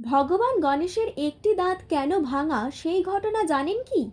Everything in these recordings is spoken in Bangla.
ভগবান গণেশের একটি দাঁত কেন ভাঙা সেই ঘটনা জানেন কি?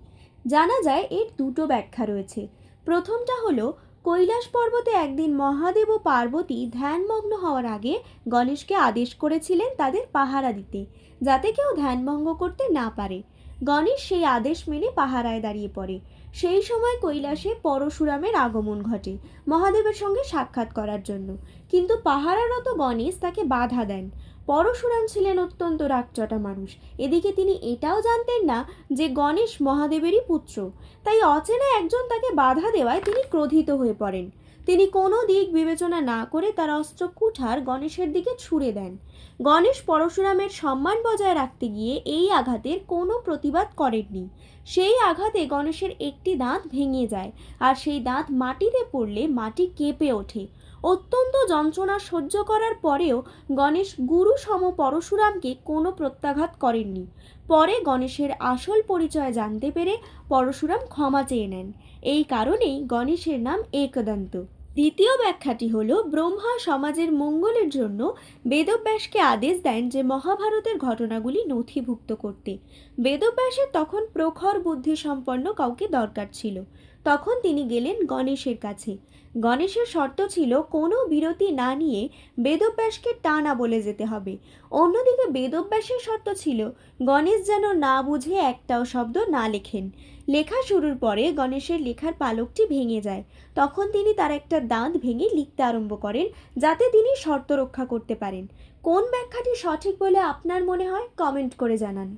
জানা যায় এর দুটো ব্যাখ্যা রয়েছে। প্রথমটা হলো, কৈলাস পর্বতে একদিন মহাদেব ও পার্বতী ধ্যানমগ্ন হওয়ার আগে গণেশকে আদেশ করেছিলেন তাদের পাহারা দিতে, যাতে কেউ ধ্যানভঙ্গ করতে না পারে। গণেশ সেই আদেশ মেনে পাহারায় দাঁড়িয়ে পড়ে। সেই সময় কৈলাসে পরশুরামের আগমন ঘটে, মহাদেবের সঙ্গে সাক্ষাৎ করার জন্য। কিন্তু পাহারারত গণেশ তাকে বাধা দেন। পরশুরাম ছিলেন অত্যন্ত রাগচটা মানুষ। এদিকে তিনি এটাও জানতেন না যে গণেশ মহাদেবেরই পুত্র। তাই অচেনা একজন তাকে বাধা দেওয়ায় তিনি ক্রোধিত হয়ে পড়েন। তিনি কোনো দিক বিবেচনা না করে তার অস্ত্র কুঠার গণেশের দিকে ছুঁড়ে দেন। গণেশ পরশুরামের সম্মান বজায় রাখতে গিয়ে এই আঘাতের কোনো প্রতিবাদ করেননি। সেই আঘাতে গণেশের একটি দাঁত ভেঙে যায় আর সেই দাঁত মাটিতে পড়লে মাটি কেঁপে ওঠে। অত্যন্ত যন্ত্রণা সহ্য করার পরেও গণেশ গুরু সম পরশুরামকে কোনো প্রত্যাঘাত করেননি। পরে গণেশের আসল পরিচয় জানতে পেরে পরশুরাম ক্ষমা চেয়ে নেন। এই কারণেই গণেশের নাম একদন্ত। দ্বিতীয় ব্যাখ্যাটি হল, ব্রহ্মা সমাজের মঙ্গলের জন্য বেদব্যাসকে আদেশ দেন যে মহাভারতের ঘটনাগুলি নথিভুক্ত করতে। বেদব্যাসের তখন প্রখর বুদ্ধি সম্পন্ন কাউকে দরকার ছিল। তখন তিনি গেলেন গণেশের কাছে। গণেশের শর্ত ছিল, কোনো বিরতি না নিয়ে বেদব্যাসকে টানা বলে যেতে হবে। অন্যদিকে বেদব্যাসের শর্ত ছিল, গণেশ যেন না বুঝে একটাও শব্দ না লেখেন। লেখা শুরুর পরে গণেশের লেখার পালকটি ভেঙে যায়। তখন তিনি তার একটা দাঁত ভেঙে লিখতে আরম্ভ করেন, যাতে তিনি শর্ত রক্ষা করতে পারেন। কোন ব্যাখ্যাটি সঠিক বলে আপনার মনে হয়, কমেন্ট করে জানান।